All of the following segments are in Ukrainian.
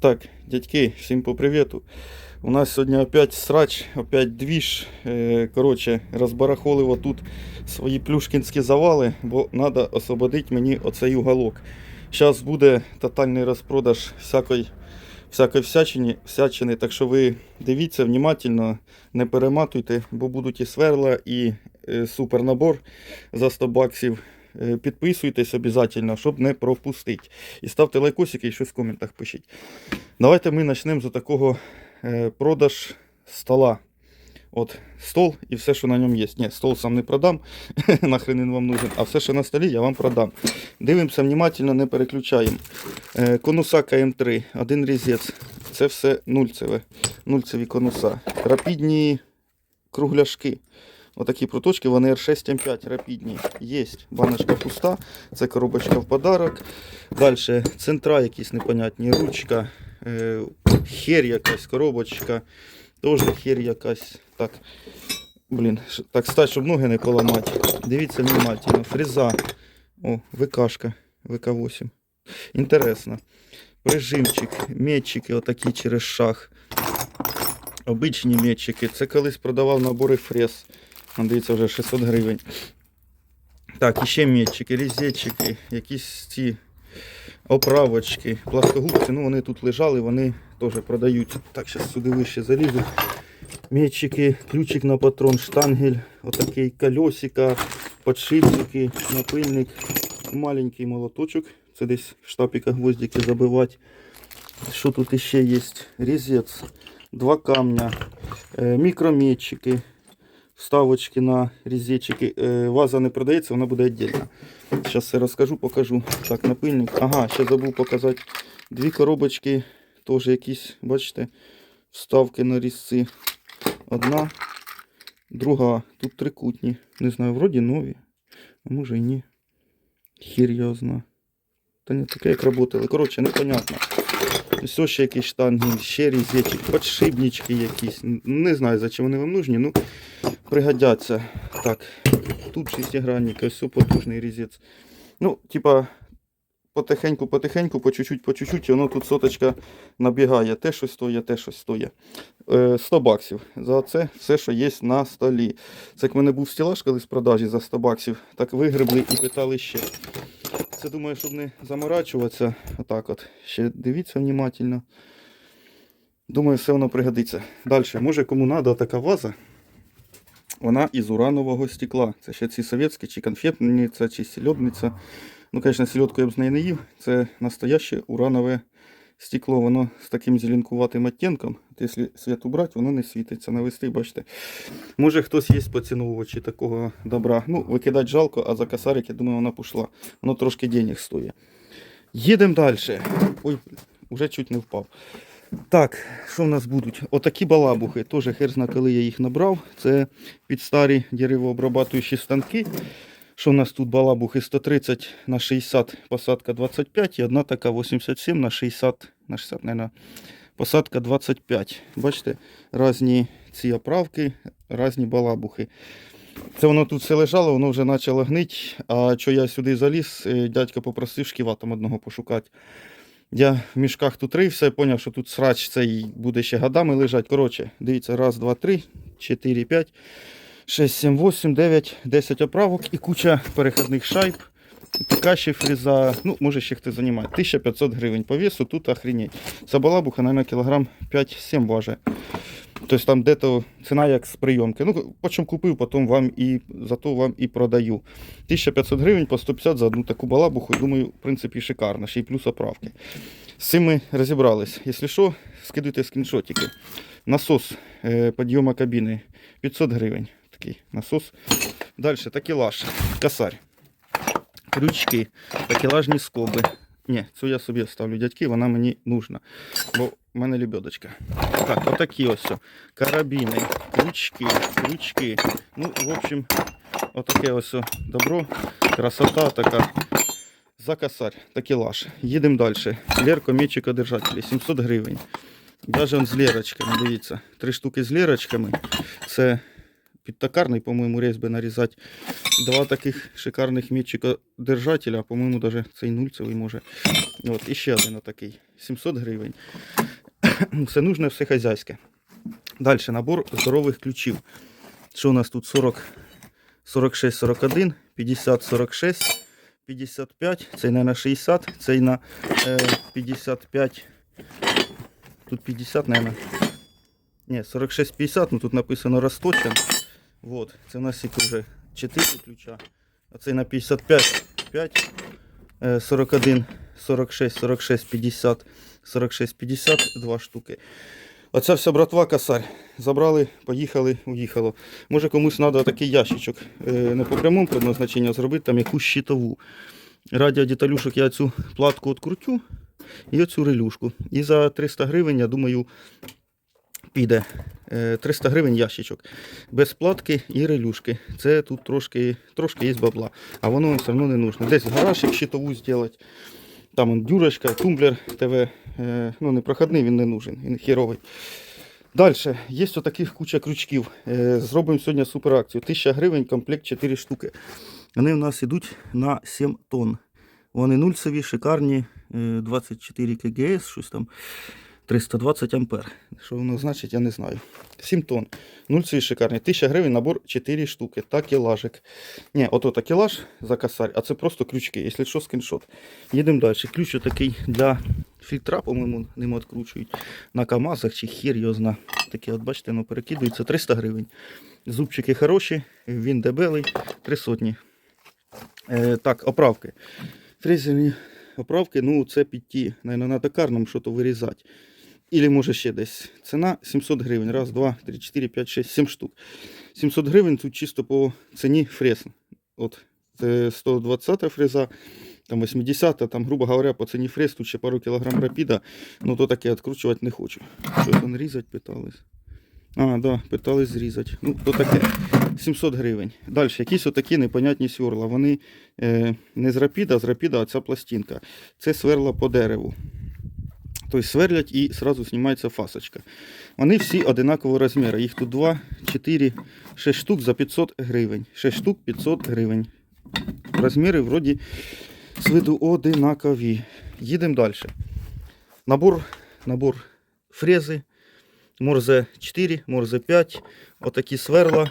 Так, дядьки, всім по привіту. У нас сьогодні опять срач, опять двіж. Е, Коротше, розбарахолив тут свої плюшкінські завали, бо треба освободити мені оцей уголок. Зараз буде тотальний розпродаж всякої, всякої всячини, всячини, так що ви дивіться внимательно, не перематуйте, бо будуть і сверла, і е, супернабор за 100 баксів. Е, Підписуйтесь обов'язково, щоб не пропустити. І ставте лайкосики і щось в коментах пишіть. Давайте ми почнемо з такого е, продаж стола. От стол і все, що на ньому є. Ні, стол сам не продам, нахрен він вам нужен, а все, що на столі, я вам продам. Дивимося внимательно, не переключаємо. Е, конуса КМ3, один різець. Це все нульцеве. Нульцеві конуса. Рапідні кругляшки. Отакі проточки, вони R6 М5 рапідні. Є. Баночка пуста, це коробочка в подарок. Далі центра якісь непонятні, ручка, е, хер якась, коробочка, теж хер якась. Так, блін, так стать, щоб ноги не поламати. Дивіться внимательно. Фреза. О, ВКшка, ВК8. Інтересно. Прижимчик, метчики отакі через шаг. Обичні метчики. Це колись продавав набори фрез. Дивіться, вже 600 гривень. Так, і ще метчики, різетчики, якісь ці оправочки, пласкогубці. Ну, вони тут лежали, вони теж продаються. Так, зараз сюди вище залізу. Метчики, ключик на патрон, штангель, отакий колесика, подшипники, напильник, маленький молоточок. Це десь в штапіка гвоздики забивати. Що тут іще є? Різець, два камня, е, мікрометчики, вставочки на різечики. Е, Ваза не продається, вона буде віддільна. Зараз все розкажу, покажу. Так, напильник. Ага, ще забув показати. Дві коробочки, теж якісь, бачите, вставки на різці. Одна, друга. Тут трикутні. Не знаю, вроді нові. А може і ні. Хір його зна. Та не таке, як працювали. Коротше, непонятно. Ось ще якісь штанги, ще різечки, подшипнички якісь. Не знаю, за чим вони вам нужні, ну пригодяться. Так, тут шестигранник, ось все потужний різець. Ну, типа, потихеньку, потихеньку, по чуть-чуть, по чуть-чуть, і воно тут соточка набігає. Те щось стоїть, те щось стоїть. Е, 100 баксів. За це все, що є на столі. Це як в мене був стелаж колись продажі за 100 баксів, так вигребли і питали ще. Це думаю, щоб не заморачуватися. Отак от. Ще дивіться внимательно. Думаю, все воно пригодиться. Далі, може кому треба така ваза. Вона із уранового стекла. Це ще ці совєтські, чи конфетниця, чи сільодниця. Ну, звісно, сільодку я б з неї не їв. Це настояще уранове стекло. Воно з таким зеленкуватим оттінком. От Якщо світ убрати, воно не світиться. Навести, бачите. Може хтось є поціновувачі такого добра. Ну, викидати жалко, а за косарик, я думаю, вона пішла. Воно трошки денег стоїть. Їдемо далі. Ой, вже чуть не впав. Так, що в нас будуть? Отакі балабухи. Теж хер зна, коли я їх набрав. Це під старі деревообрабатуючі станки. Що в нас тут балабухи 130 на 60, посадка 25 і одна така 87 на 60, на 60, наверное, посадка 25. Бачите, різні ці оправки, різні балабухи. Це воно тут все лежало, воно вже почало гнити. А що я сюди заліз, е, дядько попросив шківа там одного пошукати. Я в мішках тут рився, поняв, що тут срач цей буде ще годами лежати. Коротше, дивіться, раз, два, три, чотири, п'ять, шесть, сім, восемь, дев'ять, десять оправок і куча перехідних шайб. Така ще фріза, ну, може ще хтось займає. 1500 гривень по весу, тут охренеть. Ця балабуха, мабуть, кілограм 5-7 важить. Тобто там де-то ціна як з прийомки. Ну, по купив, потім вам і зато вам і продаю. 1500 гривень по 150 за одну таку балабуху. Думаю, в принципі, шикарно. Ще й плюс оправки. З цим ми розібрались. Якщо що, скидуйте скріншотики. Насос е, підйому кабіни 500 гривень. Такий насос. Далі такелаж, косарь. Крючки, такелажні скоби. Ні, цю я собі ставлю дядьки, вона мені нужна. Бо в мене лебедочка. Так, отакі ось. Карабіни, крючки, крючки. Ну, в общем, отаке ось добро. Красота така. За косарь, такелаж. Їдемо далі. Лерко мечика держателі, 700 гривень. Даже он з лірочками, дивіться. Три штуки з лірочками. Це підтакарний, по-моєму, різьби нарізати. Два таких шикарних мітчика держателя, по-моєму, даже цей нульцевий може. От, і ще один такий. 700 гривень. Все нужне, все хазяйське. Далі набор здорових ключів. Що у нас тут 40, 46, 41, 50, 46, 55, цей не на 60, цей на е, 55. Тут 50, наверное. Ні, 46-50, ну тут написано розточен. Вот, це у нас їх вже 4 ключа. А цей на 55, 5, е, 41, 46, 46, 50, 46, 50, два штуки. Оця вся братва косарь. Забрали, поїхали, уїхало. Може комусь треба такий ящичок. е, Не по прямому предназначенню, зробити там якусь щитову. Раді деталюшок я цю платку відкрутю і оцю релюшку. І за 300 гривень, я думаю, піде. Е, 300 гривень ящичок. Без платки і релюшки. Це тут трошки, трошки є бабла. А воно все одно не нужно. Десь гаражик щитову зробити. Там дюрочка, тумблер ТВ. Е, ну, не проходний, він не нужен, він херовий. Далі, є таких куча крючків. Е, зробимо сьогодні супер акцію. 1000 гривень, комплект 4 штуки. Вони в нас йдуть на 7 тонн. Вони нульцеві, шикарні, е, 24 КГС, щось там 320 ампер. Що воно значить, я не знаю. 7 тонн. Нульцеві шикарні. 1000 гривень, набор 4 штуки. Такелажик. Ні, ото такелаж за косарь, а це просто крючки. Якщо що, скріншот. Їдемо далі. Ключ такий для фільтра, по-моєму, ним відкручують на КАМАЗах чи хір його зна. Таке, от бачите, воно перекидується 300 гривень. Зубчики хороші, він дебелий, 3 сотні. Е, так, оправки. Фрезерні оправки, ну це під ті, наверное, на токарному що то вирізати. Ілі може ще десь. Ціна 700 гривень. Раз, два, три, чотири, п'ять, шесть, сім штук. 700 гривень тут чисто по ціні фрез. От, це 120 фреза, там 80, там, грубо говоря, по ціні фрез, тут ще пару кілограм рапіда. Ну то таке відкручувати не хочу. Що там різати питались? А, да, питались зрізати. Ну, то таке. 700 гривень. Далі, якісь отакі непонятні сверла. Вони е, не з рапіда, а з рапіда, а ця пластинка. Це сверла по дереву. Тобто сверлять і одразу знімається фасочка. Вони всі одинакового розміру. Їх тут 2, 4, 6 штук за 500 гривень. 6 штук 500 гривень. Розміри вроді з виду одинакові. Їдемо далі. Набор, набор фрези. Морзе 4, Морзе 5. Отакі сверла.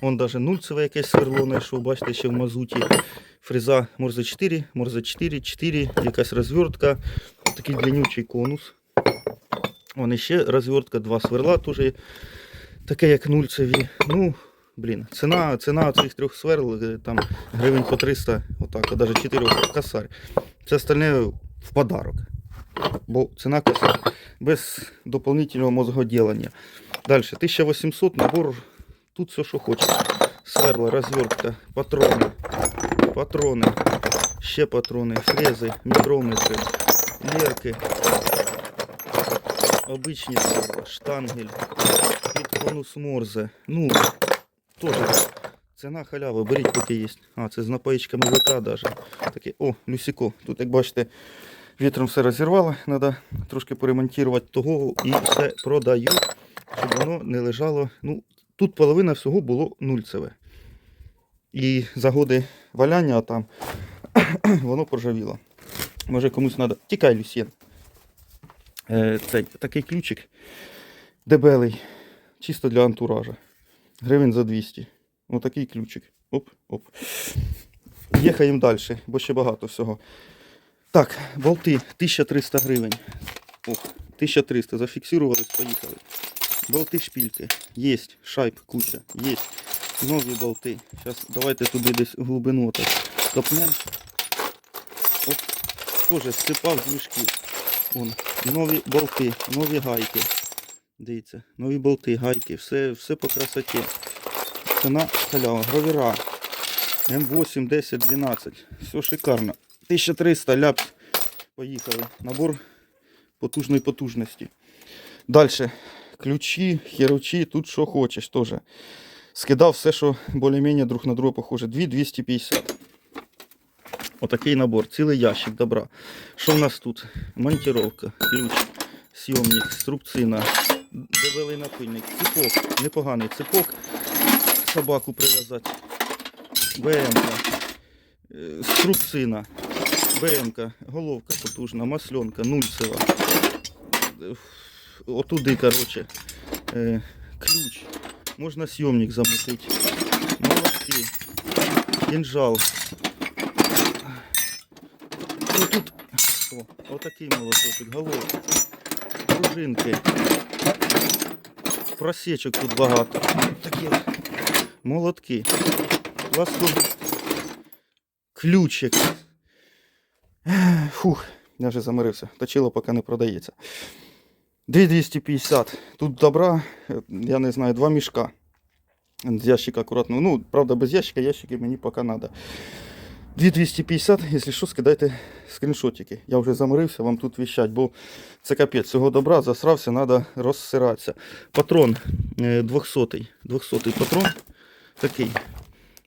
Вон даже нульцеве якесь сверло знайшов, бачите, ще в мазуті. Фреза Морзе 4, Морзе 4, 4, якась розвертка. Такий длиннючий конус. Вон ще розвертка, два сверла теж. Таке як нульцеві. Ну, блін, ціна, ціна цих трьох сверл е, там гривень по 300, отак, а навіть 4 косарь. Це остальне в подарок. Бо ціна косарь. Без дополнительного мозгоділення. Далі, 1800 набор. Тут все, що хочеш. Сверла, розвертка, патрони, патрони, ще патрони, фрези, мікрометри, лерки, обичні сверла, штангель, під конус морзе. Ну, теж ціна халява, беріть поки є. А, це з напоїчками ВК даже. Таке, о, люсіко. Тут, як бачите, вітром все розірвало, треба трошки поремонтувати того і все продаю, щоб воно не лежало. Ну, тут половина всього було нульцеве. І за годи валяння там воно поржавіло. Може комусь треба. Тікай, Люсьєн. Е, цей, такий ключик дебелий, чисто для антуража. Гривень за 200. Отакий ключик. Оп, оп. Їхаємо далі, бо ще багато всього. Так, болти 1300 гривень. Ох, 1300. Зафіксувались, поїхали. Болти шпільки. Єсть. Шайб куча. Єсть. Нові болти. Зараз давайте туди десь глибину так копнемо. Оп. Тоже всипав з мішків. Вон. Нові болти, нові гайки. Дивіться, нові болти, гайки, все, все по красоті. Ціна халява. Гравіра. М8, 10, 12. Все шикарно. 1300 ляп. Поїхали. Набор потужної потужності. Далі. Ключі, херучі, тут що хочеш теж. Скидав все, що більш-менш друг на друга похоже. 2250. Отакий набор, цілий ящик добра. Що в нас тут? Монтировка, ключ, сйомник, струбцина, дебелий напильник, ципок, непоганий ципок. собаку прив'язати. БМ. Струбцина. БМ, головка потужна, масленка, нульцева. Е, Отуди, короче. Е, ключ. Можна съемник замутити. Молотки. Кінжал. Тут о, отакий молоточок, головка. Пружинки. Просечок тут багато. Такі от молотки. Пласту. Ключик. Ех, Фух, я вже замирився. Точило поки не продається. 2250. Тут добра, е, я не знаю, два мішка. З ящика акуратно. Ну, правда, без ящика, ящики мені поки треба. 2250, якщо що, скидайте скріншотики. Я вже замирився вам тут віщать, бо це капець. Цього добра засрався, треба розсиратися. Патрон е, 200 200 патрон такий.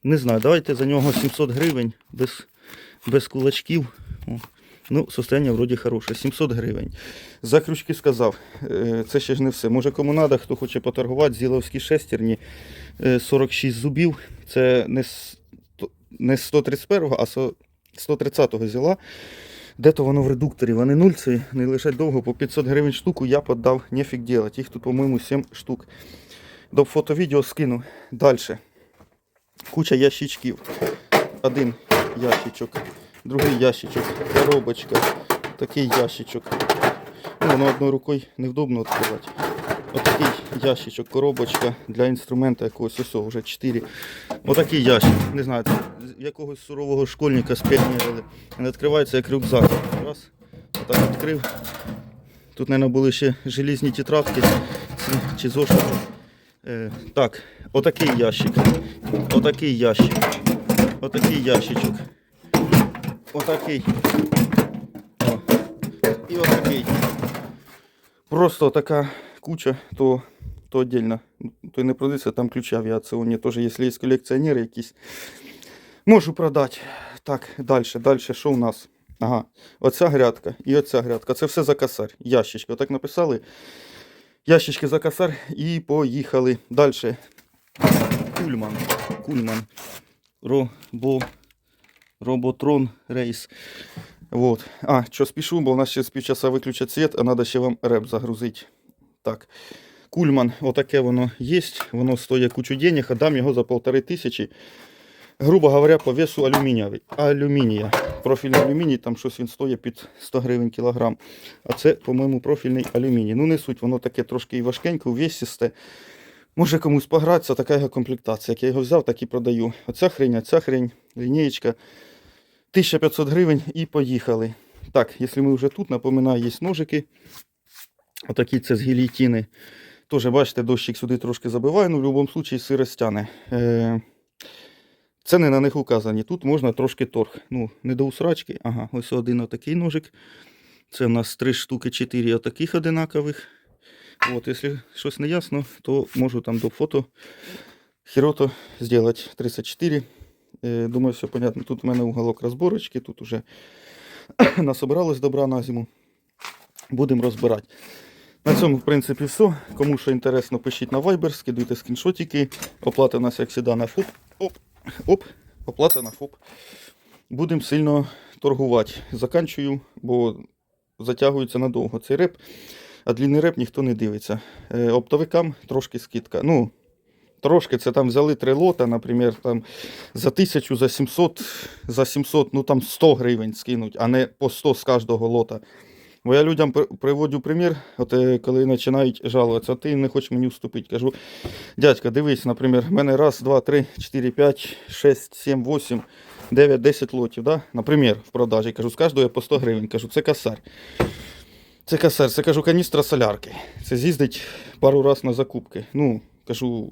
Не знаю, давайте за нього 700 гривень без, без кулачків. Ну, состояние вроді хороше. 700 гривень. За крючки сказав. Е, Це ще ж не все. Може кому треба, хто хоче поторгувати, зіловські шестерні е, 46 зубів. Це не, то- не 131, а со- 130-го зіла. Де-то воно в редукторі, вони нульці, не лежать довго, по 500 гривень штуку я подав, нефіг делать. Їх тут, по-моєму, 7 штук. До фото-відео скину. Далі. Куча ящичків. Один ящичок, другий ящичок, коробочка, такий ящичок. Ну, воно одною рукою невдобно відкривати. Отакий ящичок, коробочка для інструмента якогось ось вже 4. Отакий ящик. Не знаю, якогось сурового школьника спіонерили. Він відкривається як рюкзак. Раз. Отак відкрив. Тут, мабуть, були ще желізні тетрадки чи- зошити. Е, так, отакий ящик. Отакий ящик. Отакий ящичок. Отакий. І отакий. Просто така куча, то, то отдельно. То не продається, там ключі авіаційні. Теж, якщо є колекціонери якісь, можу продати. Так, далі, далі, що у нас? Ага, оця грядка і оця грядка. Це все за косарь. Ящички. Отак написали. Ящички за косарь і поїхали. Далі. Кульман. Кульман. Робо, Роботрон рейс. Вот. А, що спішу, бо у нас ще з півчаса виключать світ, а треба ще вам реп загрузити. Так. Кульман, отаке воно є. Воно стоїть кучу денег, а дам його за полтори тисячі. Грубо говоря, по весу алюмінієвий. Алюмінія. Профільний алюміній, там щось він стоїть під 100 гривень кілограм. А це, по-моєму, профільний алюміній. Ну, не суть, воно таке трошки і важкеньке, увесісте. Може комусь погратися, така його комплектація. Як я його взяв, так і продаю. Оця хрень, оця хрень, лінієчка. 1500 гривень і поїхали. Так, якщо ми вже тут, напоминаю, є ножики. Отакі це з гілітіни. Теж, бачите, дощик сюди трошки забиває, ну в будь-якому випадку сирость тяне. Е, Ціни на них указані. Тут можна трошки торг. Ну, не до усрачки. Ага, ось один отакий ножик. Це в нас три штуки, чотири отаких одинакових. От, якщо щось не ясно, то можу там до фото Хірото зробити 34. Е, Думаю, все понятно. Тут у мене уголок розборочки, тут уже насобиралось добра на зиму. Будемо розбирати. На цьому, в принципі, все. Кому що інтересно, пишіть на Viber, скидуйте скріншотики. Оплата нас, як завжди, на ФОП. Оп, оп, оплата на ФОП. Будемо сильно торгувати. Заканчую, бо затягується надовго цей реп, а длинний реп ніхто не дивиться. Е, Оптовикам трошки скидка. Ну, трошки це там взяли три лота, наприклад, там за 1000, за 700, за 700, ну там 100 гривень скинуть, а не по 100 з кожного лота. Бо я людям при- приводжу примір, от е, коли починають жалуватися, а ти не хочеш мені вступити. Кажу, дядька, дивись, наприклад, в мене раз, два, три, чотири, п'ять, шесть, сім, вісім, дев'ять, десять лотів, да? наприклад, в продажі. Кажу, з кожного я по 100 гривень. Кажу, це косарь. Це косарь, це кажу, каністра солярки. Це з'їздить пару раз на закупки. Ну, кажу,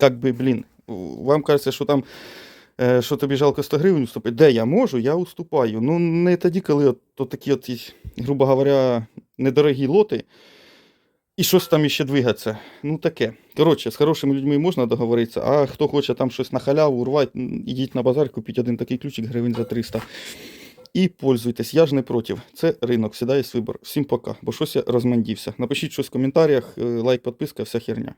як би, блін, вам кажеться, що там що тобі жалко 100 гривень уступити. Де я можу, я уступаю. Ну, не тоді, коли от, то такі, от, грубо говоря, недорогі лоти, і щось там іще двигатися. Ну таке. Коротше, з хорошими людьми можна договоритися, а хто хоче там щось на халяву урвати, ідіть на базар, купіть один такий ключик гривень за 300. І пользуйтесь, я ж не проти. Це ринок, сідає вибор. Всім пока, бо щось я розмандівся. Напишіть щось в коментарях, е, лайк, підписка, вся херня.